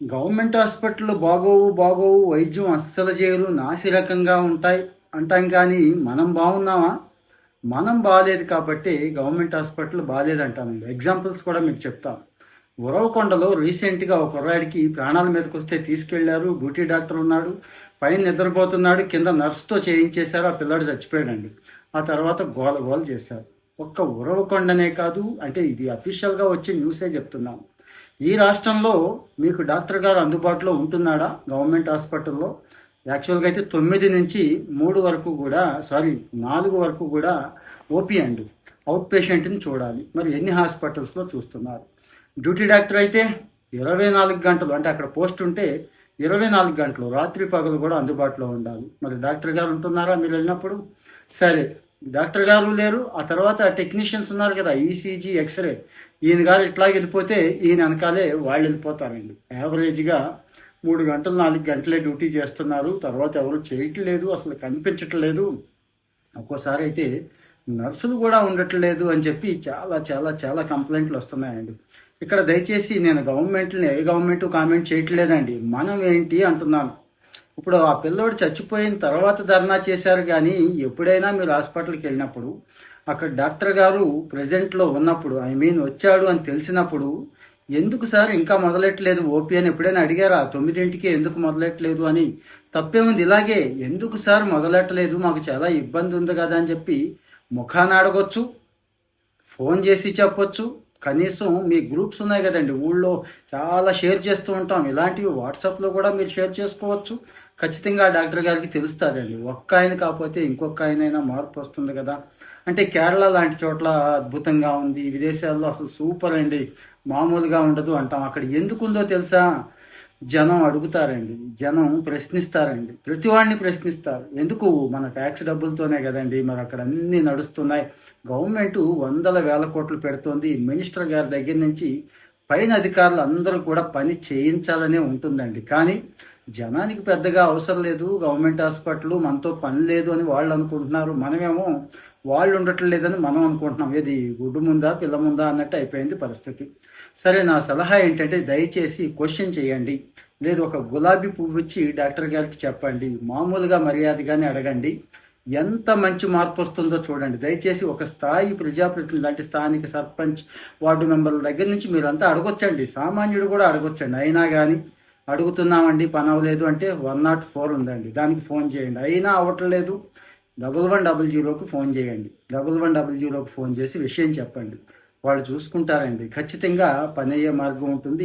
Government hospital బాగోవు బాగోవు వైద్యం అస్సలు చేయలు నాసిరకంగా ఉంటాయి అంటాం కానీ మనం బాగున్నామా? మనం బాగాలేదు కాబట్టి గవర్నమెంట్ హాస్పిటల్ బాగాలేదు అంటాను ఎగ్జాంపుల్స్ కూడా మీకు చెప్తాను ఉరవకొండలో రీసెంట్గా ఒక కుర్రాడికి ప్రాణాల మీదకి వస్తే తీసుకెళ్ళారు డ్యూటీ డాక్టర్ ఉన్నాడు పైన నిద్రపోతున్నాడు కింద నర్స్తో చేయించేశారు ఆ పిల్లాడు చచ్చిపోయాడండి. ఆ తర్వాత గోల గోల చేశారు. ఒక్క ఉరవకొండనే కాదు అంటే ఇది అఫీషియల్గా వచ్చే న్యూసే చెప్తున్నాం. ఈ రాష్ట్రంలో మీకు డాక్టర్ గారు అందుబాటులో ఉంటున్నాడా? గవర్నమెంట్ హాస్పిటల్లో? యాక్చువల్గా అయితే తొమ్మిది నుంచి మూడు వరకు కూడా సారీ నాలుగు వరకు కూడా ఓపీ అండ్ అవుట్ పేషెంట్ని చూడాలి. మరి ఎన్ని హాస్పిటల్స్లో చూస్తున్నారు? డ్యూటీ డాక్టర్ అయితే ఇరవై నాలుగు గంటలు అంటే అక్కడ పోస్ట్ ఉంటే ఇరవై నాలుగు గంటలు రాత్రి పగలు కూడా అందుబాటులో ఉండాలి. మరి డాక్టర్ గారు ఉంటున్నారా మీరు వెళ్ళినప్పుడు? సరే డాక్టర్ గారు లేరు ఆ తర్వాత టెక్నీషియన్స్ ఉన్నారు కదా ఈసీజీ ఎక్స్రే. ఈయన గారు ఇట్లా వెళ్ళిపోతే ఈయన వెనకాలే వాళ్ళు వెళ్ళిపోతారండి యావరేజ్గా మూడు గంటలు నాలుగు గంటలే డ్యూటీ చేస్తున్నారు. తర్వాత ఎవరు చేయట్లేదు అసలు కనిపించట్లేదు. ఒక్కోసారి అయితే నర్సులు కూడా ఉండట్లేదు అని చెప్పి చాలా చాలా చాలా కంప్లైంట్లు వస్తున్నాయండి. ఇక్కడ దయచేసి నేను గవర్నమెంట్ని ఏ గవర్నమెంట్ కామెంట్ చేయట్లేదండి. మనం ఏంటి అంటున్నాను. ఇప్పుడు ఆ పిల్లోడు చచ్చిపోయిన తర్వాత ధర్నా చేశారు కానీ ఎప్పుడైనా మీరు హాస్పిటల్కి వెళ్ళినప్పుడు అక్కడ డాక్టర్ గారు ప్రజెంట్లో ఉన్నప్పుడు ఐ మీన్ వచ్చాడు అని తెలిసినప్పుడు ఎందుకు సార్ ఇంకా మొదలెట్టలేదు? ఓపీ అని ఎప్పుడైనా అడిగారా? తొమ్మిదింటికి ఎందుకు మొదలెట్టలేదు? అని. తప్పేముంది ఇలాగే. ఎందుకు సార్ మొదలెట్టలేదు? మాకు చాలా ఇబ్బంది ఉంది కదా అని చెప్పి ముఖాన్ని అడగొచ్చు ఫోన్ చేసి చెప్పొచ్చు. కనీసం మీ గ్రూప్స్ ఉన్నాయి కదండి. ఊళ్ళో చాలా షేర్ చేస్తూ ఉంటాం. ఇలాంటివి వాట్సాప్లో కూడా మీరు షేర్ చేసుకోవచ్చు. ఖచ్చితంగా డాక్టర్ గారికి తెలుస్తారండి. ఒక్క ఆయన కాకపోతే ఇంకొక ఆయనైనా మార్పు వస్తుంది కదా. అంటే కేరళ లాంటి చోట్ల అద్భుతంగా ఉంది. విదేశాల్లో అసలు సూపర్ అండి. మామూలుగా ఉండదు అంటాం. అక్కడ ఎందుకుందో తెలుసా? జనం అడుగుతారండి. జనం ప్రశ్నిస్తారండి. ప్రతి వాడిని ప్రశ్నిస్తారు. ఎందుకు? మన ట్యాక్స్ డబ్బులతోనే కదండి. మరి అక్కడ అన్నీ నడుస్తున్నాయి. గవర్నమెంట్ వందల వేల కోట్లు పెడుతోంది. మినిస్టర్ గారి దగ్గర నుంచి పైన అధికారులు అందరూ కూడా పని చేయించాలనే ఉంటుందండి. కానీ జనానికి పెద్దగా అవసరం లేదు గవర్నమెంట్ హాస్పిటల్ మనతో పని లేదు అని వాళ్ళు అనుకుంటున్నారు. మనమేమో వాళ్ళు ఉండటం లేదని మనం అనుకుంటున్నాం. ఏది గుడ్డు ముందా పిల్ల ముందా అన్నట్టు అయిపోయింది పరిస్థితి. సరే నా సలహా ఏంటంటే దయచేసి క్వశ్చన్ చేయండి. లేదు ఒక గులాబీ పువ్వు ఇచ్చి డాక్టర్ గారికి చెప్పండి. మామూలుగా మర్యాదగానే అడగండి. ఎంత మంచి మార్పు వస్తుందో చూడండి. దయచేసి ఒక స్థాయి ప్రజాప్రతినిధులు లాంటి స్థానిక సర్పంచ్ వార్డు మెంబర్ల దగ్గర నుంచి మీరంతా అడగొచ్చండి. సామాన్యుడు కూడా అడగొచ్చండి. అయినా కానీ అడుగుతున్నామండి పని అవ్వలేదు అంటే వన్ నాట్ ఫోర్ ఉందండి. దానికి ఫోన్ చేయండి. అయినా అవ్వట్లేదు డబుల్ వన్ డబుల్ జీరోకి ఫోన్ చేయండి. డబుల్ వన్ డబుల్ జీరోకి ఫోన్ చేసి విషయం చెప్పండి. వాళ్ళు చూసుకుంటారండి. ఖచ్చితంగా పని అయ్యే మార్గం ఉంటుంది.